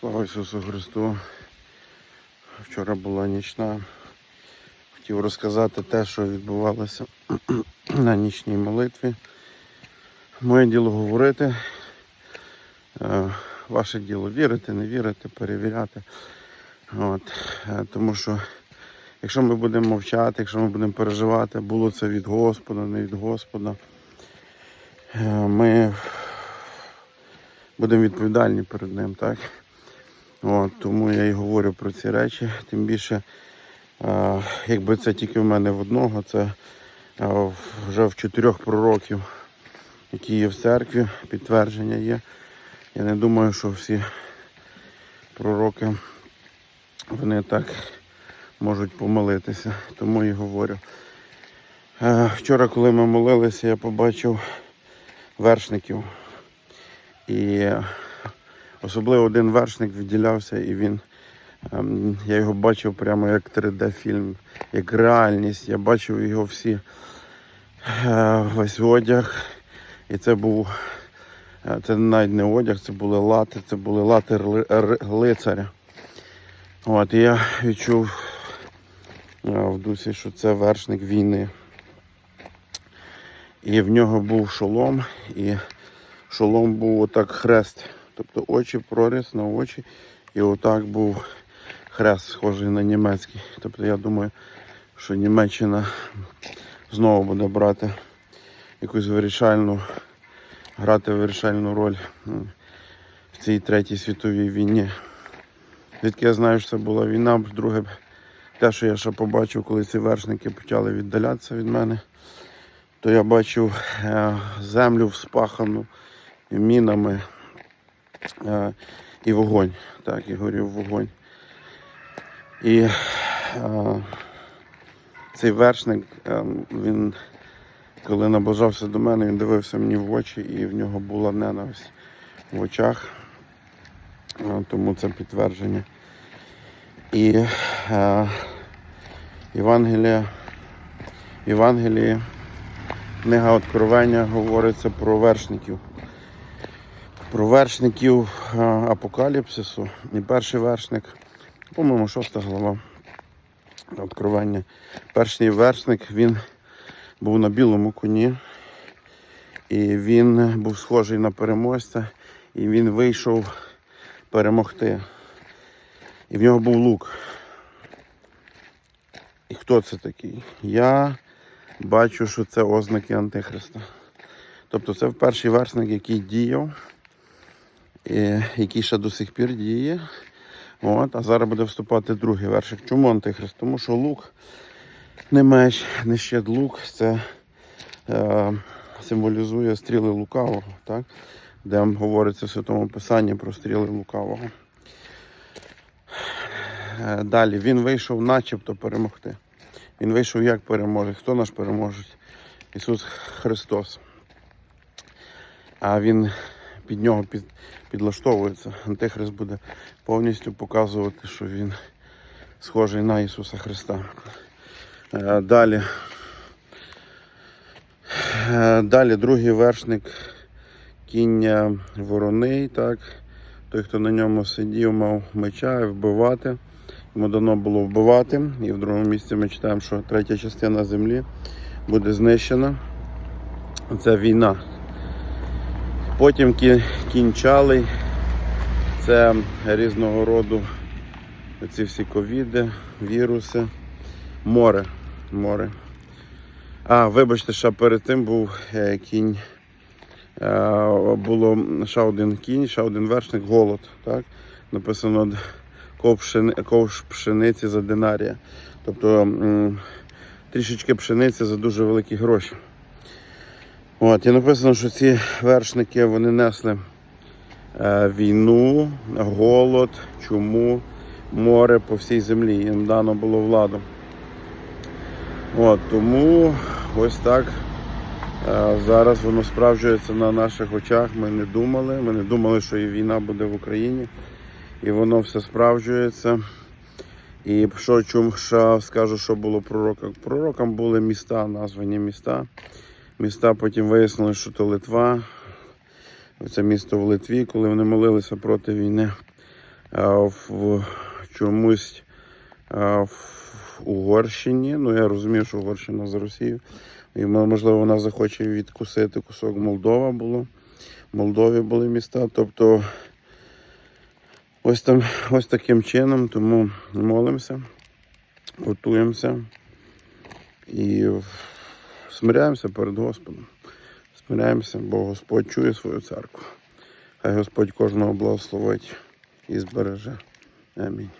Слава Ісусу Христу. Вчора була нічна. Хотів розказати те, що відбувалося на нічній молитві. Моє діло говорити. Е, Ваше діло вірити, не вірити, перевіряти. От. Е, Тому що якщо ми будемо мовчати, якщо ми будемо переживати, було це від Господа, не від Господа, е, ми будемо відповідальні перед ним, так? От, тому я і говорю про ці речі. Тим більше, е, якби це тільки в мене в одного, це е, вже в чотирьох пророків, які є в церкві, підтвердження є. Я не думаю, що всі пророки вони так можуть помилитися. Тому і говорю. Е, Вчора, коли ми молилися, я побачив вершників. І особливо один вершник виділявся, і він. ем, Я його бачив прямо як 3D-фільм, як реальність. Я бачив його всі е, весь одяг. І це був е, це навіть не одяг, це були лати, це були лати лицаря. От, і я відчув е, в дусі, що це вершник війни. І в нього був шолом, і шолом був отак хрест. Тобто очі, проріз на очі, і отак був хрест, схожий на німецький. Тобто я думаю, що Німеччина знову буде брати якусь вирішальну, грати вирішальну роль в цій третій світовій війні. Звідки я знаю, що це була війна, друге, те, що я ще побачив, коли ці вершники почали віддалятися від мене, то я бачив е, землю вспахану мінами е, і вогонь. Так, і горів вогонь. І е, цей вершник, е, він, коли наближався до мене, він дивився мені в очі, і в нього була ненависть в очах. Е, Тому це підтвердження. І е, Євангелія, Євангелії, книга Откровення говориться про вершників. Про вершників е, Апокаліпсису. І перший вершник, по-моєму, шоста глава Откровення. Перший вершник він був на білому коні, і він був схожий на переможця, і він вийшов перемогти. І в нього був лук. І хто це такий? Я бачу, що це ознаки Антихриста. Тобто це перший вершник, який діяв, який ще до сих пір діє. От, а зараз буде вступати другий вершик. Чому Антихрист? Тому що лук не меч, не щит лук, це е, символізує стріли лукавого, так? де говориться в Святому Писанні про стріли лукавого. Е, Далі він вийшов начебто перемогти. Він вийшов як переможець. Хто наш переможець? Ісус Христос. А він під нього під, підлаштовується. Антихрист буде повністю показувати, що він схожий на Ісуса Христа. Е, Далі. Е, Далі другий вершник кіння вороний, так. Той, хто на ньому сидів, мав меча і вбивати. Йому дано було вбивати. І в другому місці ми читаємо, що третя частина землі буде знищена. Це війна. Потім кі- кінчалий. Це різного роду ці всі ковіди, віруси, море. море. А, вибачте, ще перед тим був е, кінь. Е, було ще один кінь, ще один вершник, голод. Так? Написано ковш пшениці за динарія. Тобто трішечки пшениці за дуже великі гроші. От, і написано, що ці вершники вони несли е, війну, голод, чуму, море по всій землі. Їм дано було владу. От, тому ось так е, зараз воно справджується на наших очах. Ми не думали. Ми не думали, що і війна буде в Україні. І воно все справджується. І що чум ще скажу, що було пророкам. Пророкам були міста, названі міста. Міста потім вияснили, що то Литва. Це місто в Литві, коли вони молилися проти війни. в чомусь в Угорщині. Ну, я розумію, що Угорщина за Росію. І можливо вона захоче відкусити кусок Молдова було. В Молдові були міста. Тобто ось там ось таким чином. Тому молимося, готуємося і смиряємося перед Господом. Смиряємося, бо Господь чує свою церкву. Хай Господь кожного благословить і збереже. Амінь.